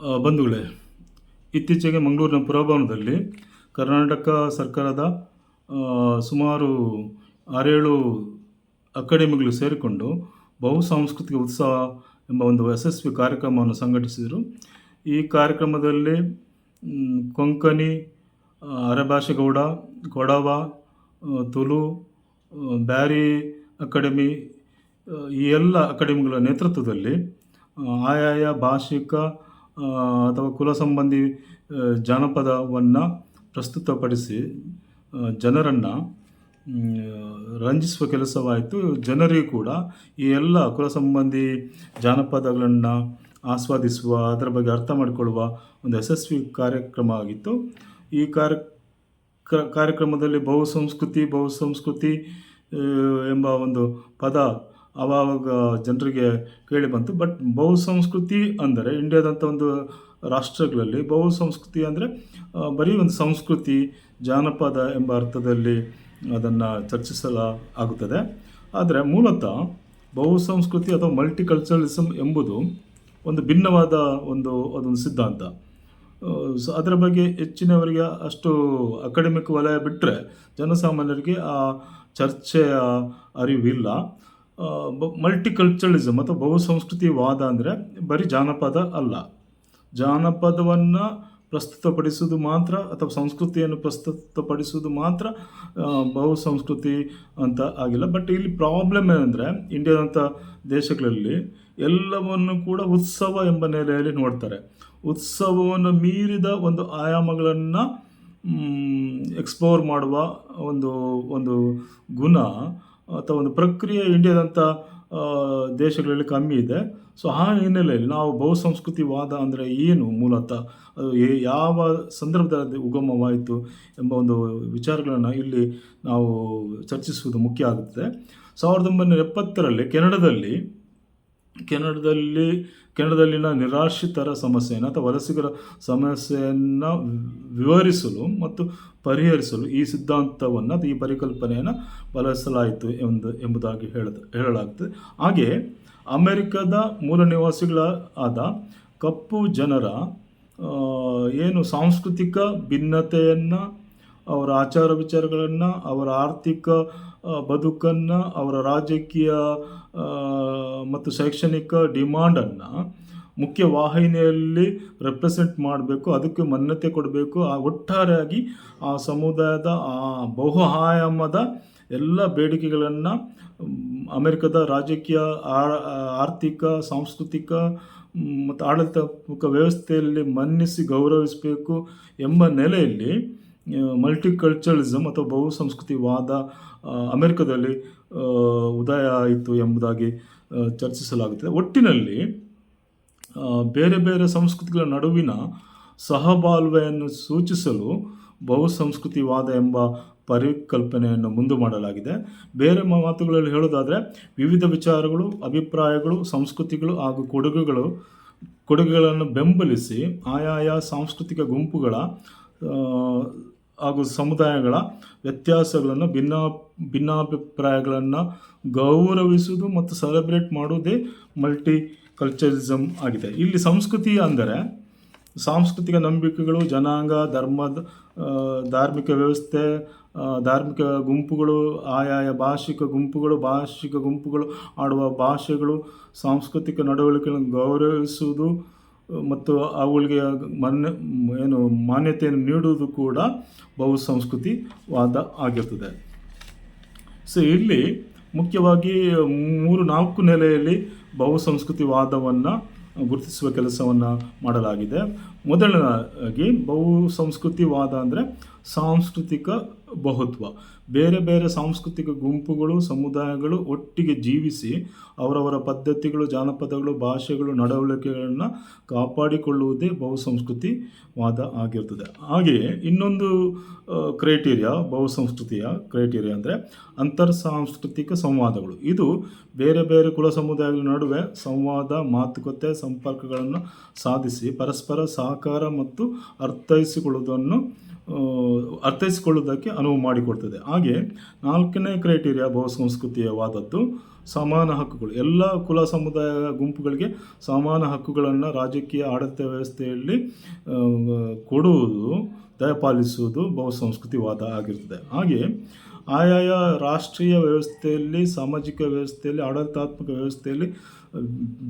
ಬಂಧುಗಳೇ, ಇತ್ತೀಚೆಗೆ ಮಂಗಳೂರಿನ ಪುರಭವನದಲ್ಲಿ ಕರ್ನಾಟಕ ಸರ್ಕಾರದ ಸುಮಾರು ಆರೇಳು ಅಕಾಡೆಮಿಗಳು ಸೇರಿಕೊಂಡು ಬಹು ಸಾಂಸ್ಕೃತಿಕ ಉತ್ಸವ ಎಂಬ ಒಂದು ಯಶಸ್ವಿ ಕಾರ್ಯಕ್ರಮವನ್ನು ಸಂಘಟಿಸಿದರು. ಈ ಕಾರ್ಯಕ್ರಮದಲ್ಲಿ ಕೊಂಕಣಿ ಅರೆಭಾಷೆಗೌಡ ಕೊಡವ ತುಲು ಬ್ಯಾರಿ ಅಕಾಡೆಮಿ ಈ ಎಲ್ಲ ಅಕಾಡೆಮಿಗಳ ನೇತೃತ್ವದಲ್ಲಿ ಆಯಾಯ, ಭಾಷಿಕ ಅಥವಾ ಕುಲ ಸಂಬಂಧಿ ಜಾನಪದವನ್ನು ಪ್ರಸ್ತುತಪಡಿಸಿ ಜನರನ್ನು ರಂಜಿಸುವ ಕೆಲಸವಾಯಿತು. ಜನರಿಗೂ ಕೂಡ ಈ ಎಲ್ಲ ಕುಲ ಸಂಬಂಧಿ ಜಾನಪದಗಳನ್ನು ಆಸ್ವಾದಿಸುವ, ಅದರ ಬಗ್ಗೆ ಅರ್ಥ ಮಾಡಿಕೊಳ್ಳುವ ಒಂದು ಯಶಸ್ವಿ ಕಾರ್ಯಕ್ರಮ ಆಗಿತ್ತು. ಈ ಕಾರ್ಯ ಕಾರ್ಯಕ್ರಮದಲ್ಲಿ ಬಹು ಸಂಸ್ಕೃತಿ ಬಹು ಸಂಸ್ಕೃತಿ ಎಂಬ ಒಂದು ಪದ ಆವಾಗ ಜನರಿಗೆ ಕೇಳಿ ಬಂತು. ಬಟ್ ಬಹು ಸಂಸ್ಕೃತಿ ಅಂದರೆ ಇಂಡಿಯಾದಂಥ ಒಂದು ರಾಷ್ಟ್ರಗಳಲ್ಲಿ ಬಹು ಸಂಸ್ಕೃತಿ ಅಂದರೆ ಬರೀ ಒಂದು ಸಂಸ್ಕೃತಿ, ಜಾನಪದ ಎಂಬ ಅರ್ಥದಲ್ಲಿ ಅದನ್ನು ಚರ್ಚಿಸಲ ಆಗುತ್ತದೆ ಆದರೆ ಮೂಲತಃ ಬಹು ಸಂಸ್ಕೃತಿ ಅಥವಾ ಮಲ್ಟಿಕಲ್ಚರಲಿಸಮ್ ಎಂಬುದು ಒಂದು ಭಿನ್ನವಾದ ಒಂದು, ಅದೊಂದು ಸಿದ್ಧಾಂತ. ಸೊ, ಅದರ ಬಗ್ಗೆ ಹೆಚ್ಚಿನವರಿಗೆ ಅಷ್ಟು ಅಕಾಡೆಮಿಕ್ ವಲಯ ಬಿಟ್ಟರೆ ಜನಸಾಮಾನ್ಯರಿಗೆ ಆ ಚರ್ಚೆಯ ಅರಿವಿಲ್ಲ. ಮಲ್ಟಿಕಲ್ಚರಲಿಸಮ್ ಅಥವಾ ಬಹುಸಂಸ್ಕೃತಿವಾದ ಅಂದರೆ ಬರೀ ಜಾನಪದ ಅಲ್ಲ. ಜಾನಪದವನ್ನು ಪ್ರಸ್ತುತಪಡಿಸುವುದು ಮಾತ್ರ ಅಥವಾ ಸಂಸ್ಕೃತಿಯನ್ನು ಪ್ರಸ್ತುತಪಡಿಸುವುದು ಮಾತ್ರ ಬಹು ಸಂಸ್ಕೃತಿ ಅಂತ ಆಗಿಲ್ಲ. ಬಟ್ ಇಲ್ಲಿ ಪ್ರಾಬ್ಲಮ್ ಏನಂದರೆ ಇಂಡಿಯಾದಂಥ ದೇಶಗಳಲ್ಲಿ ಎಲ್ಲವನ್ನು ಕೂಡ ಉತ್ಸವ ಎಂಬ ನೆಲೆಯಲ್ಲಿ ನೋಡ್ತಾರೆ. ಉತ್ಸವವನ್ನು ಮೀರಿದ ಒಂದು ಆಯಾಮಗಳನ್ನು ಎಕ್ಸ್ಪ್ಲೋರ್ ಮಾಡುವ ಒಂದು ಒಂದು ಗುಣ ಅಥವಾ ಒಂದು ಪ್ರಕ್ರಿಯೆ ಇಂಡಿಯಾದಂಥ ದೇಶಗಳಲ್ಲಿ ಕಮ್ಮಿ ಇದೆ. ಸೊ ಆ ಹಿನ್ನೆಲೆಯಲ್ಲಿ ನಾವು ಬಹುಸಂಸ್ಕೃತಿವಾದ ಅಂದರೆ ಏನು ಮೂಲತಃ? ಅದು ಯಾವ ಸಂದರ್ಭದಲ್ಲಿ ಉಗಮವಾಯಿತು ಎಂಬ ಒಂದು ವಿಚಾರಗಳನ್ನು ಇಲ್ಲಿ ನಾವು ಚರ್ಚಿಸುವುದು ಮುಖ್ಯ ಆಗುತ್ತದೆ ಸಾವಿರದ ಒಂಬೈನೂರ ಎಪ್ಪತ್ತರಲ್ಲಿ ಕೆನಡಾದಲ್ಲಿ ಕೆನಡಾದಲ್ಲಿ, ಕೆನಡದಲ್ಲಿನ ನಿರಾಶ್ರಿತರ ಸಮಸ್ಯೆಯನ್ನು ಅಥವಾ ವಲಸಿಗರ ಸಮಸ್ಯೆಯನ್ನು ವಿವರಿಸಲು ಮತ್ತು ಪರಿಹರಿಸಲು ಈ ಸಿದ್ಧಾಂತವನ್ನು ಅಥವಾ ಈ ಪರಿಕಲ್ಪನೆಯನ್ನು ಬಳಸಲಾಯಿತು ಎಂದು, ಎಂಬುದಾಗಿ ಹೇಳದ, ಹೇಳಲಾಗ್ತದೆ. ಹಾಗೆ ಅಮೆರಿಕದ ಮೂಲ ನಿವಾಸಿಗಳ ಆದ ಕಪ್ಪು ಜನರ ಏನು ಸಾಂಸ್ಕೃತಿಕ ಭಿನ್ನತೆಯನ್ನು ಅವರ ಆಚಾರ ವಿಚಾರಗಳನ್ನು, ಅವರ ಆರ್ಥಿಕ ಬದುಕನ್ನು, ಅವರ ರಾಜಕೀಯ ಮತ್ತು ಶೈಕ್ಷಣಿಕ ಡಿಮಾಂಡನ್ನು ಮುಖ್ಯ ವಾಹಿನಿಯಲ್ಲಿ ರೆಪ್ರೆಸೆಂಟ್ ಮಾಡಬೇಕು, ಅದಕ್ಕೆ ಮನ್ಯತೆ ಕೊಡಬೇಕು. ಆ, ಒಟ್ಟಾರೆಯಾಗಿ ಆ ಸಮುದಾಯದ, ಆ ಬಹು ಆಯಾಮದ ಎಲ್ಲ ಬೇಡಿಕೆಗಳನ್ನು ಅಮೆರಿಕದ ರಾಜಕೀಯ ಆರ್ಥಿಕ, ಸಾಂಸ್ಕೃತಿಕ ಮತ್ತು ಆಡಳಿತಾತ್ಮಕ ವ್ಯವಸ್ಥೆಯಲ್ಲಿ ಮನ್ನಿಸಿ ಗೌರವಿಸಬೇಕು ಎಂಬ ನೆಲೆಯಲ್ಲಿ ಮಲ್ಟಿಕಲ್ಚರಲಿಸಮ್ ಅಥವಾ ಬಹು ಸಂಸ್ಕೃತಿವಾದ ಆ, ಅಮೆರಿಕದಲ್ಲಿ ಉದಯ ಆಯಿತು ಎಂಬುದಾಗಿ ಚರ್ಚಿಸಲಾಗುತ್ತದೆ. ಒಟ್ಟಿನಲ್ಲಿ ಬೇರೆ ಬೇರೆ ಸಂಸ್ಕೃತಿಗಳ ನಡುವಿನ ಸಹಬಾಳ್ವೆಯನ್ನು ಸೂಚಿಸಲು ಬಹು ಸಂಸ್ಕೃತಿವಾದ ಎಂಬ ಪರಿಕಲ್ಪನೆಯನ್ನು ಮುಂದೆ ಮಾಡಲಾಗಿದೆ. ಬೇರೆ ಮಾತುಗಳಲ್ಲಿ ಹೇಳೋದಾದರೆ ವಿವಿಧ ವಿಚಾರಗಳು ಅಭಿಪ್ರಾಯಗಳು ಸಂಸ್ಕೃತಿಗಳು ಹಾಗೂ ಕೊಡುಗೆಗಳು ಕೊಡುಗೆಗಳನ್ನು ಬೆಂಬಲಿಸಿ ಆಯಾಯ ಸಾಂಸ್ಕೃತಿಕ ಗುಂಪುಗಳ ಹಾಗೂ ಸಮುದಾಯಗಳ ವ್ಯತ್ಯಾಸಗಳನ್ನು, ಭಿನ್ನ, ಭಿನ್ನಾಭಿಪ್ರಾಯಗಳನ್ನು ಗೌರವಿಸುವುದು ಮತ್ತು ಸೆಲೆಬ್ರೇಟ್ ಮಾಡುವುದೇ ಮಲ್ಟಿ ಕಲ್ಚರಿಸಮ್ ಆಗಿದೆ. ಇಲ್ಲಿ ಸಂಸ್ಕೃತಿ ಅಂದರೆ ಸಾಂಸ್ಕೃತಿಕ ನಂಬಿಕೆಗಳು, ಜನಾಂಗ, ಧರ್ಮದ ಧಾರ್ಮಿಕ ವ್ಯವಸ್ಥೆ ಧಾರ್ಮಿಕ ಗುಂಪುಗಳು, ಆಯಾಯ ಭಾಷಿಕ ಗುಂಪುಗಳು ಭಾಷಿಕ ಗುಂಪುಗಳು, ಆಡುವ ಭಾಷೆಗಳು, ಸಾಂಸ್ಕೃತಿಕ ನಡವಳಿಕೆಗಳನ್ನು ಗೌರವಿಸುವುದು ಮತ್ತು ಅವುಗಳಿಗೆ ಮನ್ಯ, ಏನು ಮಾನ್ಯತೆಯನ್ನು ನೀಡುವುದು ಕೂಡ ಬಹು ಸಂಸ್ಕೃತಿವಾದ ಆಗಿರ್ತದೆ. ಸೊ ಇಲ್ಲಿ ಮುಖ್ಯವಾಗಿ ಮೂರು, ನಾಲ್ಕು ನೆಲೆಯಲ್ಲಿ ಬಹು ಸಂಸ್ಕೃತಿವಾದವನ್ನು ಗುರುತಿಸುವ ಕೆಲಸವನ್ನು ಮಾಡಲಾಗಿದೆ. ಮೊದಲನೇದಾಗಿ ಬಹು ಸಂಸ್ಕೃತಿವಾದ ಅಂದರೆ ಸಾಂಸ್ಕೃತಿಕ ಬಹುತ್ವ. ಬೇರೆ ಬೇರೆ ಸಾಂಸ್ಕೃತಿಕ ಗುಂಪುಗಳು, ಸಮುದಾಯಗಳು ಒಟ್ಟಿಗೆ ಜೀವಿಸಿ ಅವರವರ ಪದ್ಧತಿಗಳು, ಜಾನಪದಗಳು, ಭಾಷೆಗಳು, ನಡವಳಿಕೆಗಳನ್ನು ಕಾಪಾಡಿಕೊಳ್ಳುವುದೇ ಬಹು ಸಂಸ್ಕೃತಿವಾದ ಆಗಿರ್ತದೆ. ಹಾಗೆಯೇ ಇನ್ನೊಂದು ಕ್ರೈಟೀರಿಯಾ ಬಹು ಸಂಸ್ಕೃತಿಯ ಕ್ರೈಟೀರಿಯಾ ಅಂದರೆ ಅಂತರ್ ಸಾಂಸ್ಕೃತಿಕ ಸಂವಾದಗಳು. ಇದು ಬೇರೆ ಬೇರೆ ಕುಲ ಸಮುದಾಯಗಳ ನಡುವೆ ಸಂವಾದ, ಮಾತುಕತೆ, ಸಂಪರ್ಕಗಳನ್ನು ಸಾಧಿಸಿ ಪರಸ್ಪರ ಸಹಕಾರ ಮತ್ತು ಅರ್ಥೈಸಿಕೊಳ್ಳುವುದನ್ನು ಆ, ಅರ್ಥೈಸಿಕೊಳ್ಳುವುದಕ್ಕೆ ಅನುವು ಮಾಡಿಕೊಡ್ತದೆ. ಹಾಗೆ ನಾಲ್ಕನೇ ಕ್ರೈಟೀರಿಯಾ ಬಹುಸಂಸ್ಕೃತಿಯವಾದದ್ದು ಸಮಾನ ಹಕ್ಕುಗಳು. ಎಲ್ಲ ಕುಲ ಸಮುದಾಯ ಗುಂಪುಗಳಿಗೆ ಸಮಾನ ಹಕ್ಕುಗಳನ್ನು ರಾಜಕೀಯ ಆಡಳಿತ ವ್ಯವಸ್ಥೆಯಲ್ಲಿ ಕೊಡುವುದು ದಯಪಾಲಿಸುವುದು ಬಹುಸಂಸ್ಕೃತಿವಾದ ಆಗಿರ್ತದೆ. ಹಾಗೆ ಆಯಾಯ ರಾಷ್ಟ್ರೀಯ ವ್ಯವಸ್ಥೆಯಲ್ಲಿ, ಸಾಮಾಜಿಕ ವ್ಯವಸ್ಥೆಯಲ್ಲಿ, ಆಡಳಿತಾತ್ಮಕ ವ್ಯವಸ್ಥೆಯಲ್ಲಿ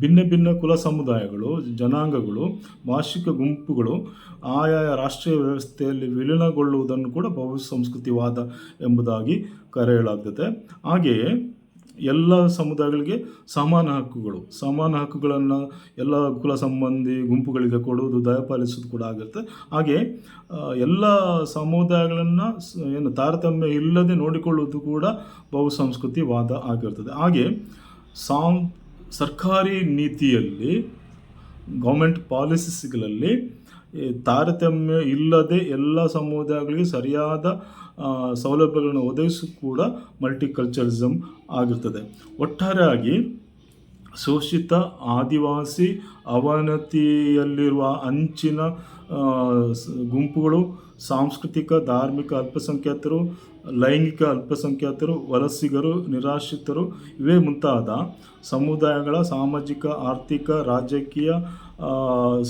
ಭಿನ್ನ ಭಿನ್ನ ಕುಲ ಸಮುದಾಯಗಳು, ಜನಾಂಗಗಳು ಭಾಷಿಕ ಗುಂಪುಗಳು ಆಯಾಯ ರಾಷ್ಟ್ರೀಯ ವ್ಯವಸ್ಥೆಯಲ್ಲಿ ವಿಲೀನಗೊಳ್ಳುವುದನ್ನು ಕೂಡ ಬಹುಸಂಸ್ಕೃತಿವಾದ ಎಂಬುದಾಗಿ ಕರೆಯಲಾಗ್ತದೆ. ಹಾಗೆಯೇ ಎಲ್ಲ ಸಮುದಾಯಗಳಿಗೆ ಸಮಾನ ಹಕ್ಕುಗಳು. ಸಮಾನ ಹಕ್ಕುಗಳನ್ನು ಎಲ್ಲ ಕುಲ ಸಂಬಂಧಿ ಗುಂಪುಗಳಿಗೆ ಕೊಡುವುದು ದಯಪಾಲಿಸೋದು ಕೂಡ ಆಗಿರುತ್ತೆ. ಹಾಗೆ ಎಲ್ಲ ಸಮುದಾಯಗಳನ್ನು ಏನು ತಾರತಮ್ಯ ಇಲ್ಲದೆ ನೋಡಿಕೊಳ್ಳುವುದು ಕೂಡ ಬಹುಸಂಸ್ಕೃತಿವಾದ ಆಗಿರ್ತದೆ. ಹಾಗೆ, ಸಾಂ, ಸರ್ಕಾರಿ ನೀತಿಯಲ್ಲಿ, ಗೌರ್ಮೆಂಟ್ ಪಾಲಿಸಿಸ್ಗಳಲ್ಲಿ ತಾರತಮ್ಯ ಇಲ್ಲದೆ ಎಲ್ಲ ಸಮುದಾಯಗಳಿಗೆ ಸರಿಯಾದ ಸೌಲಭ್ಯಗಳನ್ನು ಒದಗಿಸು ಕೂಡ ಮಲ್ಟಿಕಲ್ಚರಿಸಮ್ ಆಗಿರ್ತದೆ. ಒಟ್ಟಾರೆಯಾಗಿ ಶೋಷಿತ ಆದಿವಾಸಿ ಅವನತಿಯಲ್ಲಿರುವ ಅಂಚಿನ ಗುಂಪುಗಳು ಸಾಂಸ್ಕೃತಿಕ, ಧಾರ್ಮಿಕ ಅಲ್ಪಸಂಖ್ಯಾತರು, ಲೈಂಗಿಕ ಅಲ್ಪಸಂಖ್ಯಾತರು, ವಲಸಿಗರು, ನಿರಾಶ್ರಿತರು ಇವೇ ಮುಂತಾದ ಸಮುದಾಯಗಳ ಸಾಮಾಜಿಕ, ಆರ್ಥಿಕ, ರಾಜಕೀಯ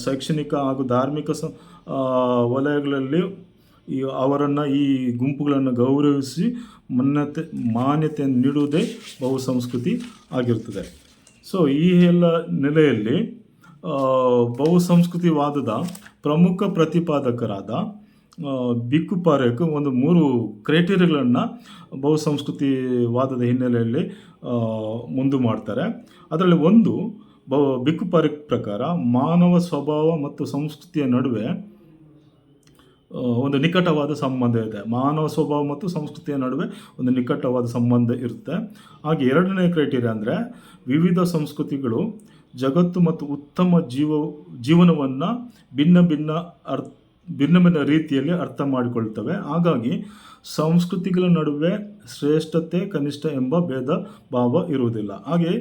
ಶೈಕ್ಷಣಿಕ ಹಾಗೂ ಧಾರ್ಮಿಕ ಸ ವಲಯಗಳಲ್ಲಿ ಈ ಅವರನ್ನು ಈ ಗುಂಪುಗಳನ್ನು ಗೌರವಿಸಿ ಮಾನ್ಯತೆ ಮಾನ್ಯತೆಯನ್ನು ನೀಡುವುದೇ ಬಹುಸಂಸ್ಕೃತಿ ಆಗಿರ್ತದೆ ಸೊ ಈ ಎಲ್ಲ ನೆಲೆಯಲ್ಲಿ ಬಹುಸಂಸ್ಕೃತಿವಾದದ ಪ್ರಮುಖ ಪ್ರತಿಪಾದಕರಾದ ಬಿಕ್ಕು ಪಾರಕ್ಕೆ ಒಂದು ಮೂರು ಕ್ರೈಟೀರಿಯಾಗಳನ್ನು ಬಹುಸಂಸ್ಕೃತಿವಾದದ ಹಿನ್ನೆಲೆಯಲ್ಲಿ ಮುಂದೆ ಮಾಡ್ತಾರೆ. ಅದರಲ್ಲಿ ಒಂದು ಬ, ಬಿಕ್ಕು ಪಾರಕ್ ಪ್ರಕಾರ ಮಾನವ ಸ್ವಭಾವ ಮತ್ತು ಸಂಸ್ಕೃತಿಯ ನಡುವೆ ಒಂದು ನಿಕಟವಾದ ಸಂಬಂಧ ಇದೆ. ಮಾನವ ಸ್ವಭಾವ ಮತ್ತು ಸಂಸ್ಕೃತಿಯ ನಡುವೆ ಒಂದು ನಿಕಟವಾದ ಸಂಬಂಧ ಇರುತ್ತೆ. ಹಾಗೆ ಎರಡನೇ ಕ್ರೈಟೀರಿಯಾ ಅಂದರೆ ವಿವಿಧ ಸಂಸ್ಕೃತಿಗಳು ಜಗತ್ತು ಮತ್ತು ಉತ್ತಮ ಜೀವ, ಜೀವನವನ್ನು ಭಿನ್ನ ಭಿನ್ನ ಅರ್ ಭಿನ್ನ ಭಿನ್ನ ರೀತಿಯಲ್ಲಿ ಅರ್ಥ ಮಾಡಿಕೊಳ್ತವೆ. ಹಾಗಾಗಿ ಸಂಸ್ಕೃತಿಗಳ ನಡುವೆ ಶ್ರೇಷ್ಠತೆ, ಕನಿಷ್ಠ ಎಂಬ ಭೇದ ಭಾವ ಇರುವುದಿಲ್ಲ. ಹಾಗೆ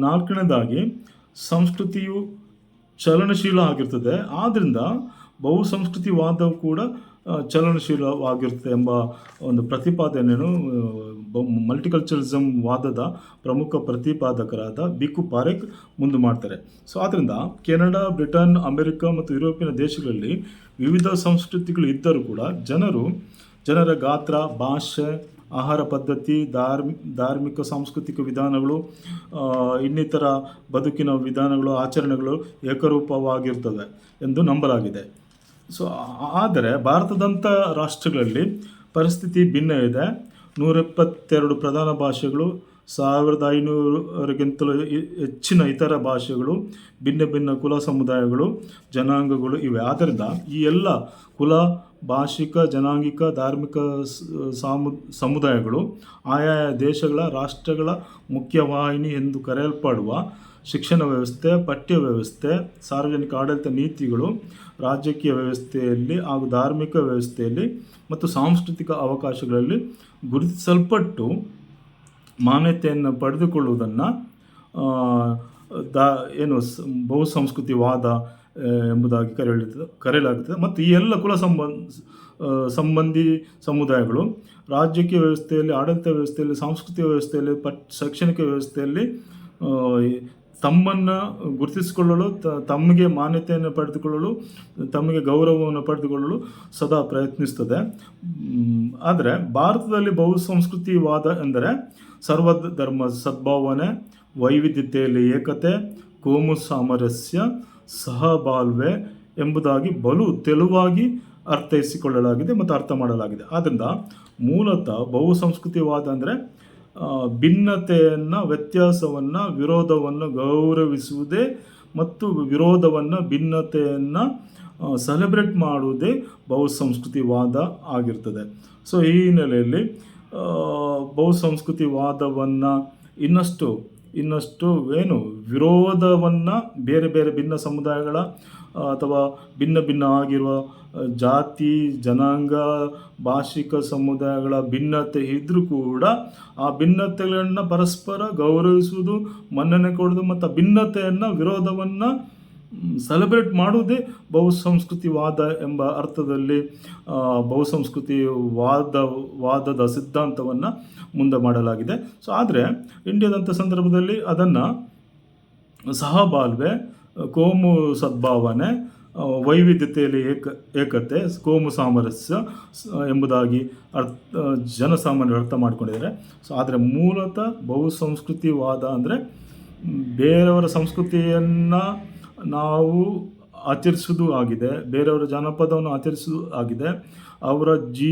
ನಾಲ್ಕನೇದಾಗಿ ಸಂಸ್ಕೃತಿಯು ಚಲನಶೀಲ ಆಗಿರ್ತದೆ. ಆದ್ದರಿಂದ ಬಹುಸಂಸ್ಕೃತಿವಾದವು ಕೂಡ ಚಲನಶೀಲವಾಗಿರ್ತದೆ ಎಂಬ ಒಂದು ಪ್ರತಿಪಾದನೆಯನ್ನು ಮಲ್ಟಿಕಲ್ಚರಿಸಮ್ ವಾದದ ಪ್ರಮುಖ ಪ್ರತಿಪಾದಕರಾದ ಬಿಕು ಪಾರೆಕ್ ಮುಂದೆ ಮಾಡ್ತಾರೆ. ಸೊ ಆದ್ದರಿಂದ ಕೆನಡಾ, ಬ್ರಿಟನ್, ಅಮೆರಿಕ ಮತ್ತು ಯುರೋಪಿನ ದೇಶಗಳಲ್ಲಿ ವಿವಿಧ ಸಂಸ್ಕೃತಿಗಳು ಇದ್ದರೂ ಕೂಡ ಜನರು, ಜನರ ಗಾತ್ರ, ಭಾಷೆ, ಆಹಾರ ಪದ್ಧತಿ, ಧಾರ್ಮಿ, ಧಾರ್ಮಿಕ ಸಾಂಸ್ಕೃತಿಕ ವಿಧಾನಗಳು ಇನ್ನಿತರ ಬದುಕಿನ ವಿಧಾನಗಳು, ಆಚರಣೆಗಳು ಏಕರೂಪವಾಗಿರ್ತವೆ ಎಂದು ನಂಬಲಾಗಿದೆ. ಸೊ ಆದರೆ ಭಾರತದಂಥ ರಾಷ್ಟ್ರಗಳಲ್ಲಿ ಪರಿಸ್ಥಿತಿ ಭಿನ್ನ ಇದೆ. ನೂರೆಪ್ಪತ್ತೆರಡು ಪ್ರಧಾನ ಭಾಷೆಗಳು, ಸಾವಿರದ ಐನೂರಕ್ಕಿಂತಲೂ ಹೆಚ್ಚಿನ ಇತರ ಭಾಷೆಗಳು, ಭಿನ್ನ ಭಿನ್ನ ಕುಲ ಸಮುದಾಯಗಳು, ಜನಾಂಗಗಳು ಇವೆ. ಆದ್ದರಿಂದ ಈ ಎಲ್ಲ ಕುಲ, ಭಾಷಿಕ, ಜನಾಂಗಿಕ, ಧಾರ್ಮಿಕ ಸಾಮು, ಸಮುದಾಯಗಳು ಆಯಾಯ ದೇಶಗಳ ರಾಷ್ಟ್ರಗಳ ಮುಖ್ಯವಾಹಿನಿ ಎಂದು ಕರೆಯಲ್ಪಡುವ ಶಿಕ್ಷಣ ವ್ಯವಸ್ಥೆ, ಪಠ್ಯ ವ್ಯವಸ್ಥೆ, ಸಾರ್ವಜನಿಕ ಆಡಳಿತ ನೀತಿಗಳು ರಾಜಕೀಯ ವ್ಯವಸ್ಥೆಯಲ್ಲಿ ಹಾಗೂ ಧಾರ್ಮಿಕ ವ್ಯವಸ್ಥೆಯಲ್ಲಿ ಮತ್ತು ಸಾಂಸ್ಕೃತಿಕ ಅವಕಾಶಗಳಲ್ಲಿ ಗುರುತಿಸಲ್ಪಟ್ಟು ಮಾನ್ಯತೆಯನ್ನು ಪಡೆದುಕೊಳ್ಳುವುದನ್ನು ದ, ಏನು ಬಹುಸಂಸ್ಕೃತಿವಾದ ಎಂಬುದಾಗಿ ಕರೆಯಲಾಗುತ್ತದೆ ಕರೆಯಲಾಗುತ್ತದೆ. ಮತ್ತು ಈ ಎಲ್ಲ ಕುಲ ಸಂಬಂಧ ಸಂಬಂಧಿ ಸಮುದಾಯಗಳು ರಾಜಕೀಯ ವ್ಯವಸ್ಥೆಯಲ್ಲಿ, ಆಡಳಿತ ವ್ಯವಸ್ಥೆಯಲ್ಲಿ, ಸಾಂಸ್ಕೃತಿಕ ವ್ಯವಸ್ಥೆಯಲ್ಲಿ, ಪಟ್, ಶೈಕ್ಷಣಿಕ ವ್ಯವಸ್ಥೆಯಲ್ಲಿ ತಮ್ಮನ್ನು ಗುರುತಿಸಿಕೊಳ್ಳಲು ತಮಗೆ ಮಾನ್ಯತೆಯನ್ನು ಪಡೆದುಕೊಳ್ಳಲು ತಮಗೆ ಗೌರವವನ್ನು ಪಡೆದುಕೊಳ್ಳಲು ಸದಾ ಪ್ರಯತ್ನಿಸ್ತದೆ. ಆದರೆ ಭಾರತದಲ್ಲಿ ಬಹುಸಂಸ್ಕೃತಿವಾದ ಎಂದರೆ ಸರ್ವಧರ್ಮ ಸದ್ಭಾವನೆ, ವೈವಿಧ್ಯತೆಯಲ್ಲಿ ಏಕತೆ, ಕೋಮು ಸಾಮರಸ್ಯ, ಸಹಬಾಳ್ವೆ ಎಂಬುದಾಗಿ ಬಲು ತೆಳುವಾಗಿ ಅರ್ಥೈಸಿಕೊಳ್ಳಲಾಗಿದೆ ಮತ್ತು ಅರ್ಥ ಮಾಡಲಾಗಿದೆ. ಆದ್ದರಿಂದ ಮೂಲತಃ ಬಹುಸಂಸ್ಕೃತಿವಾದ ಅಂದರೆ ಭಿನ್ನತೆಯನ್ನು, ವ್ಯತ್ಯಾಸವನ್ನು, ವಿರೋಧವನ್ನು ಗೌರವಿಸುವುದೇ ಮತ್ತು ವಿರೋಧವನ್ನು, ಭಿನ್ನತೆಯನ್ನು ಸೆಲೆಬ್ರೇಟ್ ಮಾಡುವುದೇ ಬಹುಸಂಸ್ಕೃತಿವಾದ ಆಗಿರ್ತದೆ. ಸೊ ಈ ಹಿನ್ನೆಲೆಯಲ್ಲಿ ಬಹುಸಂಸ್ಕೃತಿವಾದವನ್ನು ಇನ್ನಷ್ಟು ಇನ್ನಷ್ಟು ಏನು ವಿರೋಧವನ್ನು ಬೇರೆ ಬೇರೆ ಭಿನ್ನ ಸಮುದಾಯಗಳ ಅಥವಾ ಭಿನ್ನ ಭಿನ್ನ ಆಗಿರುವ ಜಾತಿ, ಜನಾಂಗ, ಭಾಷಿಕ ಸಮುದಾಯಗಳ ಭಿನ್ನತೆ ಇದ್ದರೂ ಕೂಡ ಆ ಭಿನ್ನತೆಗಳನ್ನು ಪರಸ್ಪರ ಗೌರವಿಸುವುದು, ಮನ್ನಣೆ ಕೊಡೋದು ಮತ್ತು ಭಿನ್ನತೆಯನ್ನು, ವಿರೋಧವನ್ನು ಸೆಲೆಬ್ರೇಟ್ ಮಾಡುವುದೇ ಬಹುಸಂಸ್ಕೃತಿವಾದ ಎಂಬ ಅರ್ಥದಲ್ಲಿ ಬಹುಸಂಸ್ಕೃತಿ ವಾದ, ವಾದದ ಸಿದ್ಧಾಂತವನ್ನು ಮುಂದೆ ಮಾಡಲಾಗಿದೆ. ಸೊ ಆದರೆ ಇಂಡಿಯಾದಂಥ ಸಂದರ್ಭದಲ್ಲಿ ಅದನ್ನು ಸಹಬಾಳ್ವೆ ಕೋಮು ಸದ್ಭಾವನೆ ವೈವಿಧ್ಯತೆಯಲ್ಲಿ ಏಕ, ಏಕತೆ, ಕೋಮು ಸಾಮರಸ್ಯ ಎಂಬುದಾಗಿ ಅರ್ಥ ಜನಸಾಮಾನ್ಯರು ಅರ್ಥ ಮಾಡ್ಕೊಂಡಿದ್ದಾರೆ. ಸೊ ಆದರೆ ಮೂಲತಃ ಬಹುಸಂಸ್ಕೃತಿವಾದ ಅಂದರೆ ಬೇರೆಯವರ ಸಂಸ್ಕೃತಿಯನ್ನು ನಾವು ಆಚರಿಸೋದು ಆಗಿದೆ, ಬೇರೆಯವರ ಜಾನಪದವನ್ನು ಆಚರಿಸೋದು ಆಗಿದೆ, ಅವರ ಜೀ